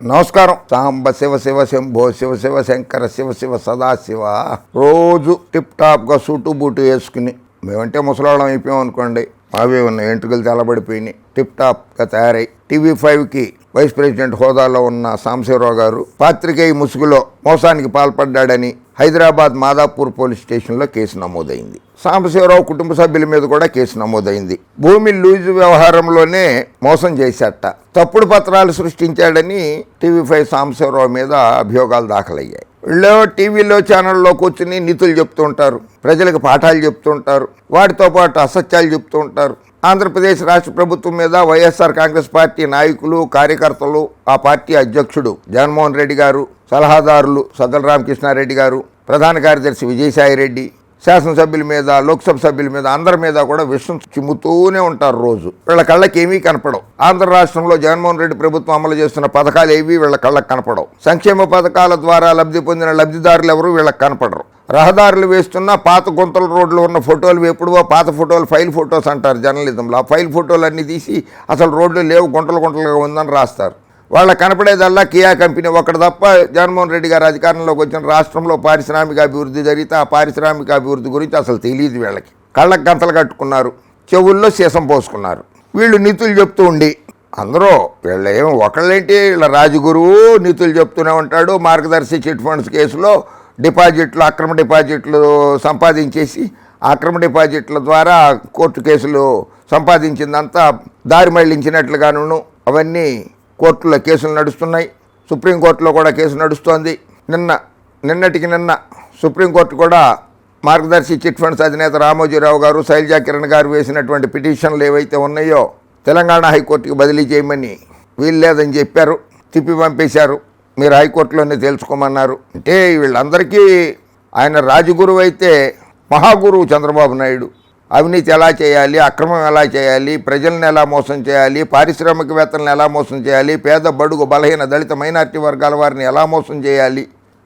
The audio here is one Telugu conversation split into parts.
నమస్కారం. సాంబ శివ శివ శంభో శివ శివ శంకర శివ శివ సదాశివ. రోజు టిప్ టాప్గా సూటు బూటు వేసుకుని మేమంటే ముసలాళ్ళం అయిపోయాం అనుకోండి. అవే ఉన్న ఎంట్రుకలు తెల్లబడిపోయినాయి టిప్ టాప్గా తయారై టీవీ ఫైవ్కి వైస్ ప్రెసిడెంట్ హోదాలో ఉన్న సాంబశివరావు గారు పాత్రికేయ ముసుగులో మోసానికి పాల్పడ్డాడని హైదరాబాద్ మాదాపూర్ పోలీస్ స్టేషన్లో కేసు నమోదైంది. సాంబశివరావు కుటుంబ సభ్యుల మీద కూడా కేసు నమోదైంది. భూమి లూజు వ్యవహారంలోనే మోసం చేశాట తప్పుడు పత్రాలు సృష్టించాడని టీవీ ఫైవ్ సాంబశివరావు మీద అభియోగాలు దాఖలయ్యాయి. వీళ్ళు టీవీలో ఛానల్లో కూర్చుని నీతులు చెప్తూ ఉంటారు. ప్రజలకు పాఠాలు చెప్తూ ఉంటారు. వాటితో పాటు అసత్యాలు చెప్తూ ఉంటారు. ఆంధ్రప్రదేశ్ రాష్ట్ర ప్రభుత్వం మీద వైఎస్ఆర్ కాంగ్రెస్ పార్టీ నాయకులు కార్యకర్తలు ఆ పార్టీ అధ్యక్షుడు జగన్మోహన్ రెడ్డి గారు సలహాదారులు సజ్జల రామకృష్ణారెడ్డి గారు ప్రధాన కార్యదర్శి విజయసాయి రెడ్డి శాసనసభ్యుల మీద లోక్సభ సభ్యుల మీద అందరి మీద కూడా విషం చిమ్ముతూనే ఉంటారు రోజు. వీళ్ళ కళ్ళకి ఏమీ కనపడవు. ఆంధ్ర రాష్ట్రంలో జగన్మోహన్ రెడ్డి ప్రభుత్వం అమలు చేస్తున్న పథకాలు ఏవి వీళ్ళ కళ్ళకి కనపడవు. సంక్షేమ పథకాల ద్వారా లబ్ధి పొందిన లబ్ధిదారులు ఎవరు వీళ్ళకి కనపడరు. రహదారులు వేస్తున్న పాత గుంతల రోడ్లు ఉన్న ఫోటోలు ఎప్పుడువో పాత ఫోటోలు ఫైల్ ఫోటోస్ అంటారు జర్నలిజంలో. ఆ ఫైల్ ఫోటోలు అన్నీ తీసి అసలు రోడ్లు లేవు గుంటలు గుంటలుగా ఉందని రాస్తారు. వాళ్ళ కనపడేదల్లా కియా కంపెనీ ఒకటి తప్ప జగన్మోహన్ రెడ్డి గారు అధికారంలోకి వచ్చిన రాష్ట్రంలో పారిశ్రామిక అభివృద్ధి జరిగితే ఆ పారిశ్రామిక అభివృద్ధి గురించి అసలు తెలియదు వీళ్ళకి. కళ్ళకు గంతలు కట్టుకున్నారు చెవుల్లో సీసం పోసుకున్నారు. వీళ్ళు నిధులు చెప్తూ ఉండి అందరూ వీళ్ళ ఏం ఒకళ్ళేంటి? వీళ్ళ రాజుగురువు నిధులు చెప్తూనే ఉంటాడు. మార్గదర్శి చిట్ ఫండ్స్ కేసులో డిపాజిట్లు అక్రమ డిపాజిట్లు సంపాదించేసి అక్రమ డిపాజిట్ల ద్వారా కోర్టు కేసులు సంపాదించిందంతా దారి మళ్ళించినట్లుగాను అవన్నీ కోర్టులో కేసులు నడుస్తున్నాయి. సుప్రీంకోర్టులో కూడా కేసు నడుస్తోంది. నిన్న నిన్నటికి నిన్న సుప్రీంకోర్టు కూడా మార్గదర్శి చిట్ ఫండ్స్ అధినేత రామోజీరావు గారు శైలజా కిరణ్ గారు వేసినటువంటి పిటిషన్లు ఏవైతే ఉన్నాయో తెలంగాణ హైకోర్టుకి బదిలీ చేయమని వీలు లేదని చెప్పారు. తిప్పి పంపేశారు. మీరు హైకోర్టులోనే తెలుసుకోమన్నారు అంటే వీళ్ళందరికీ ఆయన రాజగురువు అయితే మహాగురువు చంద్రబాబు నాయుడు. అవినీతి ఎలా చేయాలి అక్రమం ఎలా చేయాలి ప్రజలను ఎలా మోసం చేయాలి పారిశ్రామికవేత్తలను ఎలా మోసం చేయాలి పేద బడుగు బలహీన దళిత మైనారిటీ వర్గాల వారిని ఎలా మోసం చేయాలి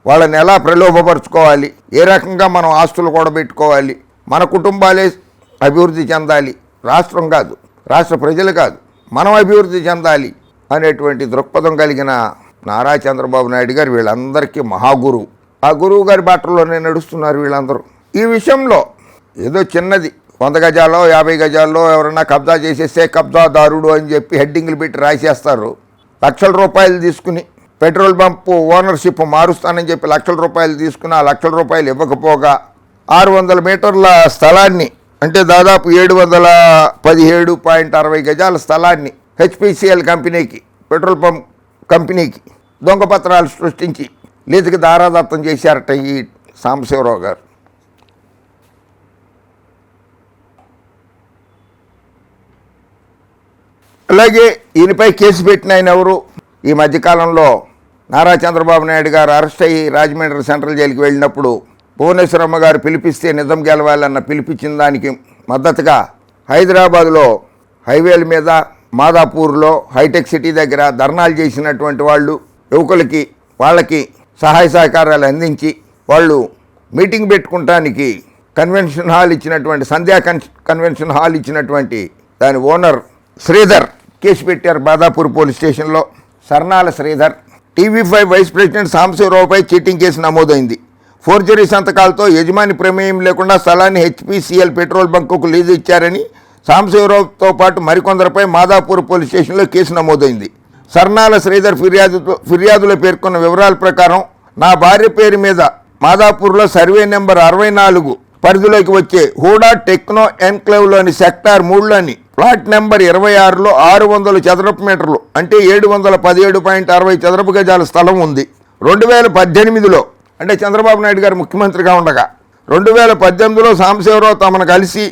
వాళ్ళని ఎలా ప్రలోభపరుచుకోవాలి ఏ రకంగా మనం ఆస్తులు కూడబెట్టుకోవాలి మన కుటుంబాలే అభివృద్ధి చెందాలి రాష్ట్రం కాదు రాష్ట్ర ప్రజలు కాదు మనం అభివృద్ధి చెందాలి అనేటువంటి దృక్పథం కలిగిన నారా చంద్రబాబు నాయుడు గారు వీళ్ళందరికీ మహాగురువు. ఆ గురువు గారి బాటలోనే నడుస్తున్నారు వీళ్ళందరూ. ఈ విషయంలో ఏదో చిన్నది. వంద గజాల్లో యాభై గజాల్లో ఎవరన్నా కబ్జా చేసేస్తే కబ్జాదారుడు అని చెప్పి హెడ్డింగ్లు పెట్టి రాసేస్తారు. లక్షల రూపాయలు తీసుకుని పెట్రోల్ బంప్ ఓనర్షిప్ మారుస్తానని చెప్పి లక్షల రూపాయలు తీసుకుని ఆ లక్షల రూపాయలు ఇవ్వకపోగా ఆరు వందల మీటర్ల స్థలాన్ని అంటే దాదాపు ఏడు వందల పదిహేడు పాయింట్ అరవై గజాల స్థలాన్ని హెచ్పిసిఎల్ కంపెనీకి పెట్రోల్ పంప్ కంపెనీకి దొంగపత్రాలు సృష్టించి లీజుకి దారాదత్తం చేశారట ఈ సాంబశివరావు గారు. అలాగే ఈయనపై కేసు పెట్టిన ఆయన ఎవరు? ఈ మధ్యకాలంలో నారా చంద్రబాబు నాయుడు గారు అరెస్ట్ అయ్యి రాజమండ్రి సెంట్రల్ జైలుకి వెళ్ళినప్పుడు భువనేశ్వరమ్మ గారు పిలిపిస్తే నిజం గెలవాలన్న పిలిపించిన దానికి మద్దతుగా హైదరాబాదులో హైవేల మీద మాదాపూర్లో హైటెక్ సిటీ దగ్గర ధర్నాలు చేసినటువంటి వాళ్ళు యువకులకి వాళ్ళకి సహాయ సహకారాలు అందించి వాళ్ళు మీటింగ్ పెట్టుకుంటానికి కన్వెన్షన్ హాల్ ఇచ్చినటువంటి సంధ్యా కన్ కన్వెన్షన్ హాల్ ఇచ్చినటువంటి దాని ఓనర్ శ్రీధర్ కేసు పెట్టారు బాదాపూర్ పోలీస్ స్టేషన్లో. Sarnala Sridhar TV five vice president సాంబశివరావుపై cheating case నమోదైంది. ఫోర్జరీ సంతకాలతో యజమాని ప్రమేయం లేకుండా స్థలాన్ని హెచ్పిసిఎల్ పెట్రోల్ బంకుకు లీజు ఇచ్చారని సాంబశివరావుతో పాటు మరికొందరిపై మాదాపూర్ పోలీస్ స్టేషన్లో కేసు నమోదైంది. సర్నాల శ్రీధర్ ఫిర్యాదుతో ఫిర్యాదులో పేర్కొన్న వివరాల ప్రకారం నా భార్య పేరు మీద మాదాపూర్లో సర్వే నెంబర్ అరవై నాలుగు పరిధిలోకి వచ్చే హూడా టెక్నో ఎన్క్లేవ్లోని సెక్టార్ మూడులోని ప్లాట్ నెంబర్ ఇరవై ఆరులో ఆరు వందల చదరపు మీటర్లు అంటే ఏడు వందల పదిహేడు పాయింట్ అరవై చదరపు గజాల స్థలం ఉంది. రెండు వేల పద్దెనిమిదిలో అంటే చంద్రబాబు నాయుడు గారు ముఖ్యమంత్రిగా ఉండగా రెండు వేల పద్దెనిమిదిలో సాంబశివరావు తమను కలిసి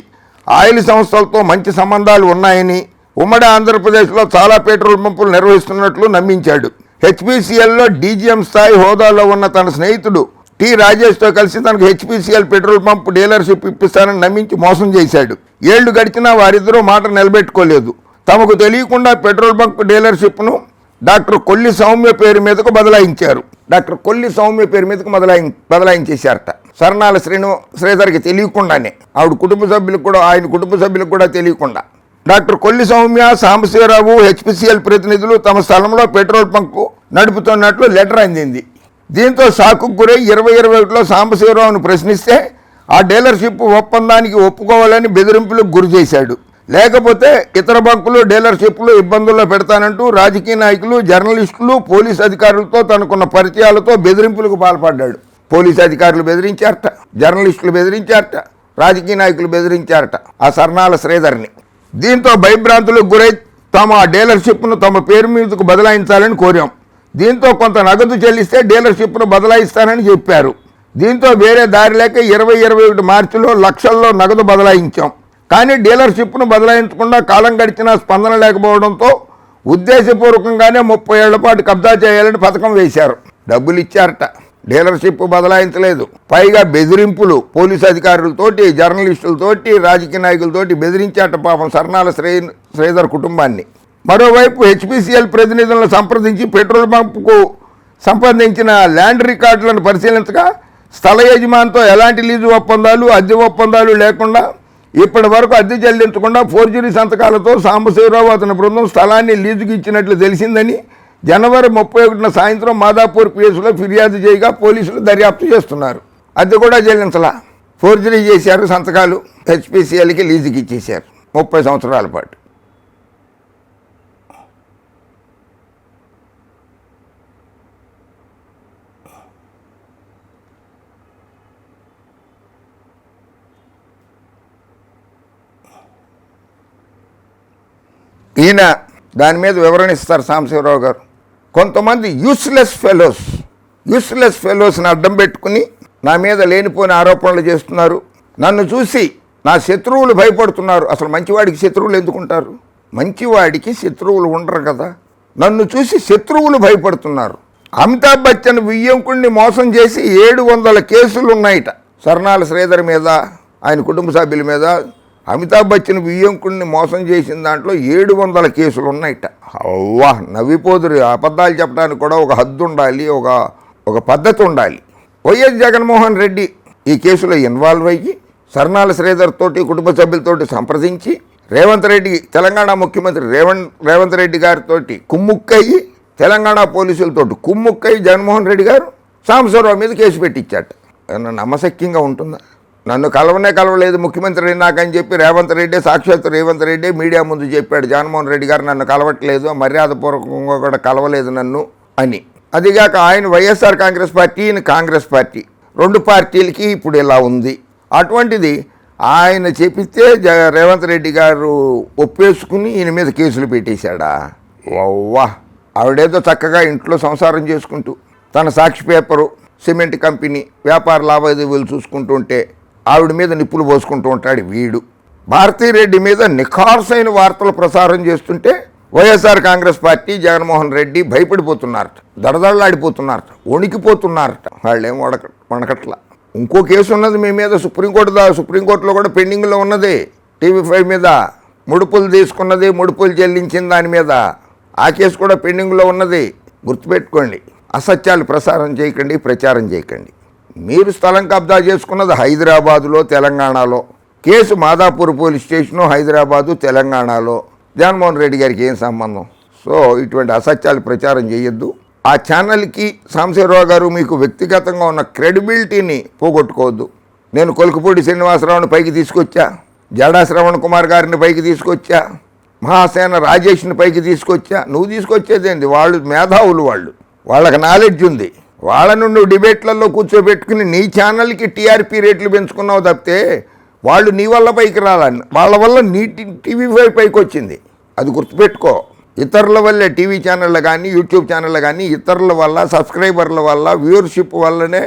ఆయిల్ సంస్థలతో మంచి సంబంధాలు ఉన్నాయని ఉమ్మడి ఆంధ్రప్రదేశ్లో చాలా పెట్రోల్ పంపులు నిర్వహిస్తున్నట్లు నమ్మించాడు. హెచ్పిసిఎల్లో డీజీఎం స్థాయి హోదాలో ఉన్న తన స్నేహితుడు టి రాజేష్తో కలిసి తనకు హెచ్పిసిఎల్ పెట్రోల్ పంప్ డీలర్షిప్ ఇప్పిస్తానని నమ్మించి మోసం చేశాడు. ఏళ్ళు గడిచినా వారిద్దరూ మాట నిలబెట్టుకోలేదు. తమకు తెలియకుండా పెట్రోల్ బంక్ డీలర్షిప్ను డాక్టర్ కొల్లి సౌమ్య పేరు మీదకు బదలాయించారు. డాక్టర్ కొల్లి సౌమ్య పేరు మీదకు బదలాయి బదలాయించేశారట. సరణాల శ్రీను శ్రీధర్కి తెలియకుండానే. ఆవిడ కుటుంబ సభ్యులకు కూడా ఆయన కుటుంబ సభ్యులకు కూడా తెలియకుండా. డాక్టర్ కొల్లి సౌమ్య సాంబశివరావు హెచ్పిసిఎల్ ప్రతినిధులు తమ స్థలంలో పెట్రోల్ బంక్ నడుపుతున్నట్లు లెటర్ అందింది. దీంతో సాకు గురై ఇరవై ఇరవై ఒకటిలో సాంబశివరావును ప్రశ్నిస్తే ఆ డీలర్షిప్ ఒప్పందానికి ఒప్పుకోవాలని బెదిరింపులకు గురి చేశాడు. లేకపోతే ఇతర బంకులు డీలర్షిప్లు ఇబ్బందుల్లో పెడతానంటూ రాజకీయ నాయకులు జర్నలిస్టులు పోలీస్ అధికారులతో తనకున్న పరిచయాలతో బెదిరింపులకు పాల్పడ్డాడు. పోలీస్ అధికారులు బెదిరించారట జర్నలిస్టులు బెదిరించారట రాజకీయ నాయకులు బెదిరించారట ఆ సర్నాల శ్రీధర్ని. దీంతో భయభ్రాంతులకు గురై తమ ఆ డీలర్షిప్ను తమ పేరు మీదకు బదలాయించాలని కోరాం. దీంతో కొంత నగదు చెల్లిస్తే డీలర్షిప్ను బదలాయిస్తానని చెప్పారు. దీంతో వేరే దారి లేక ఇరవై ఇరవై ఒకటి మార్చిలో లక్షల్లో నగదు బదలాయించాం. కానీ డీలర్షిప్ను బదలాయించకుండా కాలం గడిచినా స్పందన లేకపోవడంతో ఉద్దేశపూర్వకంగానే ముప్పై ఏళ్ళ పాటు కబ్జా చేయాలని పథకం వేశారు. డబ్బులు ఇచ్చారట డీలర్షిప్ బదలాయించలేదు. పైగా బెదిరింపులు పోలీసు అధికారులతోటి జర్నలిస్టులతోటి రాజకీయ నాయకులతోటి బెదిరించారట పాపం సర్నాల శ్రీ శ్రీధర్ కుటుంబాన్ని. మరోవైపు హెచ్పిసిఎల్ ప్రతినిధులను సంప్రదించి పెట్రోల్ పంప్కు సంబంధించిన ల్యాండ్ రికార్డులను పరిశీలించగా స్థల యజమానితో ఎలాంటి లీజు ఒప్పందాలు అద్దె ఒప్పందాలు లేకుండా ఇప్పటి వరకు అద్దె చెల్లించకుండా ఫోర్జరీ సంతకాలతో సాంబశివరావు అతని బృందం స్థలాన్ని లీజుకి ఇచ్చినట్లు తెలిసిందని జనవరి ముప్పై ఒకటిన సాయంత్రం మాదాపూర్ పిఎస్లో ఫిర్యాదు చేయగా పోలీసులు దర్యాప్తు చేస్తున్నారు. అద్దె కూడా చెల్లించలా. ఫోర్జరీ చేశారు సంతకాలు హెచ్పిసిఎల్కి లీజుకి ఇచ్చేశారు. ముప్పై సంవత్సరాల పాటు. ఈయన దాని మీద వివరణ ఇస్తారు సాంబశివరావు గారు. కొంతమంది యూస్లెస్ ఫెలోస్ యూస్లెస్ ఫెలోస్ని అడ్డం పెట్టుకుని నా మీద లేనిపోని ఆరోపణలు చేస్తున్నారు. నన్ను చూసి నా శత్రువులు భయపడుతున్నారు. అసలు మంచివాడికి శత్రువులు ఎందుకుంటారు? మంచివాడికి శత్రువులు ఉండరు కదా. నన్ను చూసి శత్రువులు భయపడుతున్నారు. అమితాబ్ బచ్చన్ వియ్యంకుడిని మోసం చేసి ఏడు వందల కేసులు ఉన్నాయట సర్నాల శ్రీధర్ మీద ఆయన కుటుంబ సభ్యుల మీద అమితాబ్ బచ్చన్ బియ్యంకుడిని మోసం చేసిన దాంట్లో ఏడు వందల కేసులు ఉన్నాయిట. అవ్వా నవ్విపోదురు. అబద్ధాలు చెప్పడానికి కూడా ఒక హద్దు ఉండాలి ఒక ఒక పద్ధతి ఉండాలి. వైఎస్ జగన్మోహన్ రెడ్డి ఈ కేసులో ఇన్వాల్వ్ అయ్యి సర్నాల శ్రీధర్ తోటి కుటుంబ సభ్యులతోటి సంప్రదించి రేవంత్ రెడ్డి తెలంగాణ ముఖ్యమంత్రి రేవంత్ రేవంత్ రెడ్డి గారితో కుమ్ముక్కయ్యి తెలంగాణ పోలీసులతోటి కుమ్ముక్కయ్యి జగన్మోహన్ రెడ్డి గారు సాంబశివరావు మీద కేసు పెట్టించాట. నమ్మశక్యంగా ఉంటుందా? నన్ను కలవనే కలవలేదు ముఖ్యమంత్రి నాకని చెప్పి రేవంత్ రెడ్డి సాక్షాత్ రేవంత్ రెడ్డి మీడియా ముందు చెప్పాడు. జగన్మోహన్ రెడ్డి గారు నన్ను కలవట్లేదు మర్యాదపూర్వకంగా కూడా కలవలేదు నన్ను అని. అదిగాక ఆయన వైఎస్ఆర్ కాంగ్రెస్ పార్టీ ఈయన కాంగ్రెస్ పార్టీ. రెండు పార్టీలకి ఇప్పుడు ఇలా ఉంది. అటువంటిది ఆయన చెప్పితే జ రేవంత్ రెడ్డి గారు ఒప్పేసుకుని ఈయన మీద కేసులు పెట్టేశాడా? వవ్వా! ఆవిడేదో చక్కగా ఇంట్లో సంసారం చేసుకుంటూ తన సాక్షి పేపరు సిమెంట్ కంపెనీ వ్యాపార లావాదేవీలు చూసుకుంటుంటే ఆవిడ మీద నిప్పులు పోసుకుంటూ ఉంటాడు వీడు. భారతీరెడ్డి మీద నిఖార్సైన వార్తలు ప్రసారం చేస్తుంటే వైఎస్ఆర్ కాంగ్రెస్ పార్టీ జగన్మోహన్ రెడ్డి భయపడిపోతున్నారట దడదడలాడిపోతున్నారట వణికిపోతున్నారట. వాళ్ళేం వడక వణకట్ల. ఇంకో కేసు ఉన్నది మీ మీద సుప్రీంకోర్టు దా సుప్రీంకోర్టులో కూడా పెండింగ్లో ఉన్నది. టీవీ ఫైవ్ మీద ముడుపులు తీసుకున్నది ముడుపులు చెల్లించిన దాని మీద. ఆ కేసు కూడా పెండింగ్లో ఉన్నది. గుర్తుపెట్టుకోండి. అసత్యాలు ప్రసారం చేయకండి ప్రచారం చేయకండి. మీరు స్థలం కబ్జా చేసుకున్నది హైదరాబాదులో తెలంగాణలో. Case Madhapur police station Hyderabad తెలంగాణలో. జగన్మోహన్ రెడ్డి గారికి ఏం సంబంధం? సో ఇటువంటి అసత్యాలు ప్రచారం చేయొద్దు. ఆ ఛానల్కి సాంశీరావు గారు మీకు వ్యక్తిగతంగా ఉన్న క్రెడిబిలిటీని పోగొట్టుకోవద్దు. నేను కొలుకుపూడి శ్రీనివాసరావుని పైకి తీసుకొచ్చా? జడా శ్రవణ్ కుమార్ గారిని పైకి తీసుకొచ్చా? మహాసేన రాజేష్ని పైకి తీసుకొచ్చా? నువ్వు తీసుకొచ్చేదేంది వాళ్ళు మేధావులు వాళ్ళు. వాళ్ళకి నాలెడ్జ్ ఉంది. వాళ్ళను నువ్వు డిబేట్లలో కూర్చోబెట్టుకుని నీ ఛానల్కి టీఆర్పీ రేట్లు పెంచుకున్నావు తప్పితే వాళ్ళు నీ వల్ల పైకి రాలని వాళ్ళ వల్ల నీ టీవీ ఫైవ్ పైకి వచ్చింది అది గుర్తుపెట్టుకో. ఇతరుల వల్లే టీవీ ఛానళ్ళ కానీ యూట్యూబ్ ఛానళ్ళ కానీ ఇతరుల వల్ల సబ్స్క్రైబర్ల వల్ల వ్యూవర్షిప్ వల్లనే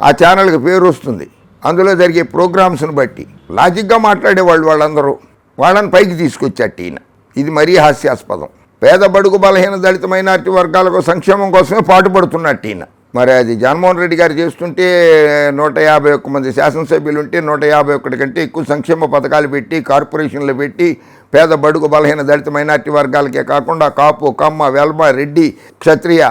ఆ ఛానల్కి పేరు వస్తుంది. అందులో జరిగే ప్రోగ్రామ్స్ని బట్టి. లాజిక్గా మాట్లాడేవాళ్ళు వాళ్ళందరూ. వాళ్ళని పైకి తీసుకొచ్చాట ఈయన ఇది మరీ హాస్యాస్పదం. పేద బడుగు బలహీన దళిత మైనార్టీ వర్గాలకు సంక్షేమం కోసమే పాటుపడుతున్నట్టు ఈయన మరి అది జగన్మోహన్ రెడ్డి గారు చేస్తుంటే నూట యాభై ఒక్క మంది శాసనసభ్యులు ఉంటే నూట యాభై ఒక్కటి కంటే ఎక్కువ సంక్షేమ పథకాలు పెట్టి కార్పొరేషన్లు పెట్టి పేద బడుగు బలహీన దళిత మైనార్టీ వర్గాలకే కాకుండా కాపు కమ్మ వెల్మ రెడ్డి క్షత్రియ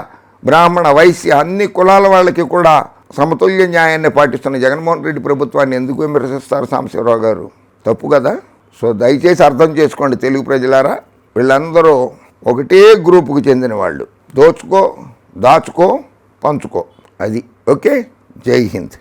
బ్రాహ్మణ వైశ్య అన్ని కులాల వాళ్ళకి కూడా సమతుల్య న్యాయాన్ని పాటిస్తున్న జగన్మోహన్ రెడ్డి ప్రభుత్వాన్ని ఎందుకు విమర్శిస్తారు సాంబశివరావు గారు? తప్పు కదా? సో దయచేసి అర్థం చేసుకోండి తెలుగు ప్రజలారా. వీళ్ళందరూ ఒకటే గ్రూపుకు చెందిన వాళ్ళు. దోచుకో దాచుకో పంచుకో. అది ఓకే? జై హింద్.